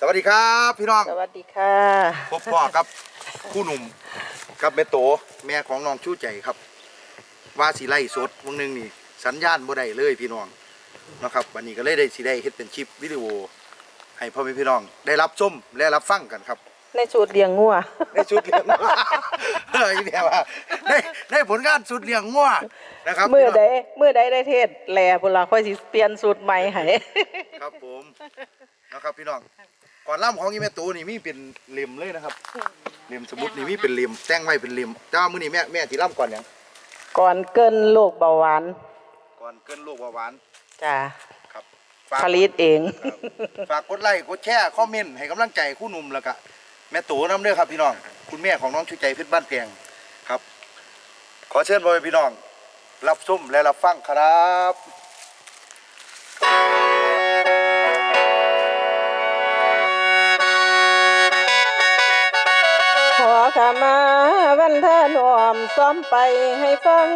สวัสดีครับพี่น้องสวัสดีค่ะ พบพ่อครับคู่หนุ่มกับแม่โตแม่ของน้องชูใจครับ ว่าสีไล่สดวงหนึงนี่ สัญญาณบ่ได้เลยพี่น้องนะครับวันนี้ก็เลยได้สิได้เฮ็ดเป็นคลิปวิดีโอ ให้พ่อแม่พี่น้อง ได้รับชมและรับฟังกันครับ ในสูตรเลี้ยงงัวในชุดเลี้ยงงัวเฮ้ยเนี่ยว่าได้ได้ผลงานสุดเลี้ยงงัวนะครับมือพี่น้งใดมือใดได้เทศแหล่พุ่นล่ะค่อยสิเปลี่ยนสูตรใหม่ให้ครับผมนะครับพี่น้อง ก่อนล่ำของอีแม่ตูนี่มีเป็นเล่มเลยนะครับเล่มสมุดนี่มีเป็นเล่มแต่งไว้เป็นเล่มแต่ว่ามื้อนี้แม่แม่ที่ล่ำก่อนหยังก่อนเกินโรคเบาหวานก่อนเกินโรคเบาหวานจ้าครับฝากผลิตเองครับฝากกดไลค์กดแชร์คอมเมนต์ให้กำลังใจคู่หนุ่มแล้วก็แม่ตูน้ำเด้อครับพี่น้อง คุณแม่ของน้องชูใจเพชรบ้านแพงครับ ขอเชิญพ่อแม่พี่น้อง รับชมและรับฟังครับ ขอขมาวันท่านอมซ้อมไปให้ฟัง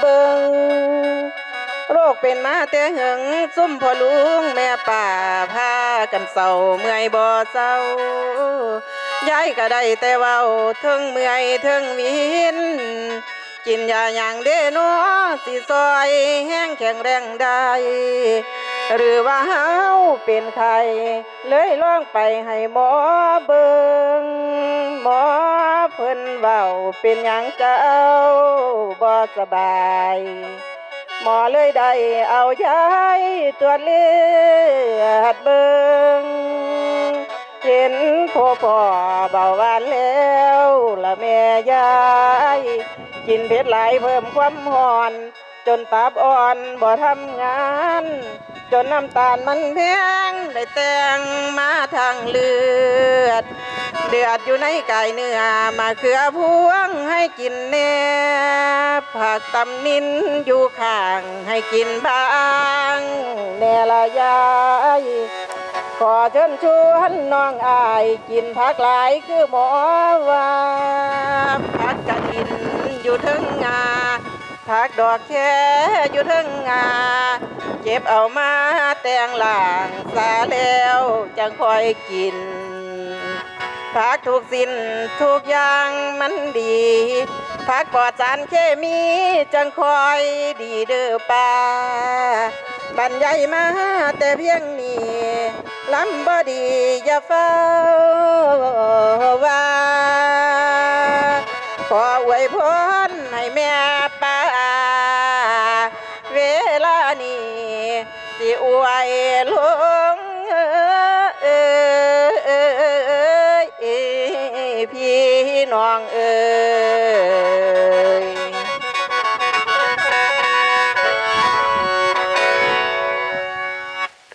เบิงโรคเป็นมาแต่หึงซุ่มพ่อลุงแม่ป่าพากันเศร้าเมื่อยบ่เศร้ายายก็ได้แต่เว้าเทิงเมื่อยเทิงวินกินยาอย่างเดโนอสิซอยแห้งแข็งแรงได้ หรือว่าเฮาเป็นใครเลยล่องไปให้หมอเบิงหมอเพิ่นเว้าเป็นหยังเจ้าบ่สบาย หมอเลยได้เอายายตรวเลือดเบิงเห็นพ่อพ่อเบาหวานแล้วละแม่ยาย กินเผ็ดหลายเพิ่มความหอน จนตับอ่อนบ่ทำงาน จนน้ำตาลมันแพงได้แต่งมาทางเลือด เดือดอยู่ในไกายเนื้อมาเขือพวงให้กินแน่ผักตำนินอยู่ข้างให้กินบางแน่ละยายขอเชิญชวนน้องอายกินผักหลายคือหมอว่าผักกระดินอยู่ถึงงา ผักดอกแค่อยู่ถึงงาเก็บเอามาแต่งหลางสาแล้วจังคอยกินผักทุกสิ้นทุกอย่างมันดีผักปลอดสารเคมีจังคอยดีเด้อป้าบรรยายมาแต่เพียงนี้ลำบดีอย่าเฝ้าว่าขออวยพร นี้สิอวยลงเอ้ยพี่น้องเอ้ย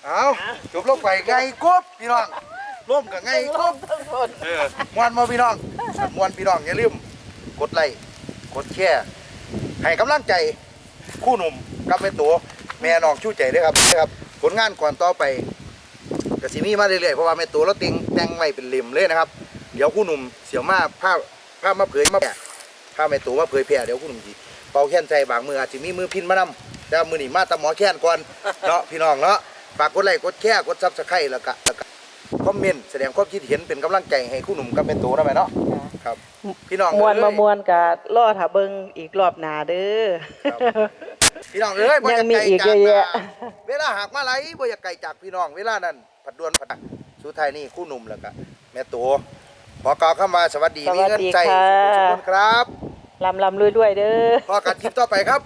เอาจบลงไปไงกบพี่น้องร่วมกับไงกบเออมวนมาพี่น้องมวนพี่น้องอย่าลืมกดไลค์กดแชร์ให้กำลังใจคู่หนุ่มกับแม่ตัว แม่น้องชูใจด้วยครับนะครับ ผลงานก่อนต่อไปกสิมีมาเรื่อยๆเพราะว่าแม่ตัวเราติงแต่งไว้เป็นเล่มเลยนะครับ เดี๋ยวคู่หนุ่มเสียวมาผ้าผ้ามาเผยมาแผลผ้าแม่ตัวมาเผยแผ่เดี๋ยวคู่หนุ่มจีเป่าแค้นใจบางมืออาจจะมีมือพินมานำแต่ว่ามือนี่มาแตะหมอแค้นก่อนเนาะพี่น้องเนาะฝากกดไลค์กดแชร์กดซับสไครต์แล้วก็แล้วก็คอมเมนต์แสดงความคิดเห็นเป็นกำลังใจให้คู่หนุ่มกับแม่ตัวนะแม่เนาะครับ พี่น้องมวนเอ้ยมามวนกะรอถ้าเบิ่งอีกรอบหน้าเด้อครับ พี่น้องเอ้ยบ่อยัยากงมีไกลอีกจากเยอะแยะเวลาหากมาไหลบ่อยากไกลจากพี่น้อง เวลานั้นผัดดวนผัดสุดท้ายนี่คู่หนุ่มแล้วก็แม่ตัวขอกล่าวคำว่าสวัสดีสวัมีสดีเงินใจค่ะสุขสุขคนครับลำลำรวยๆเด้อพอกันคลิปต่อไปครับ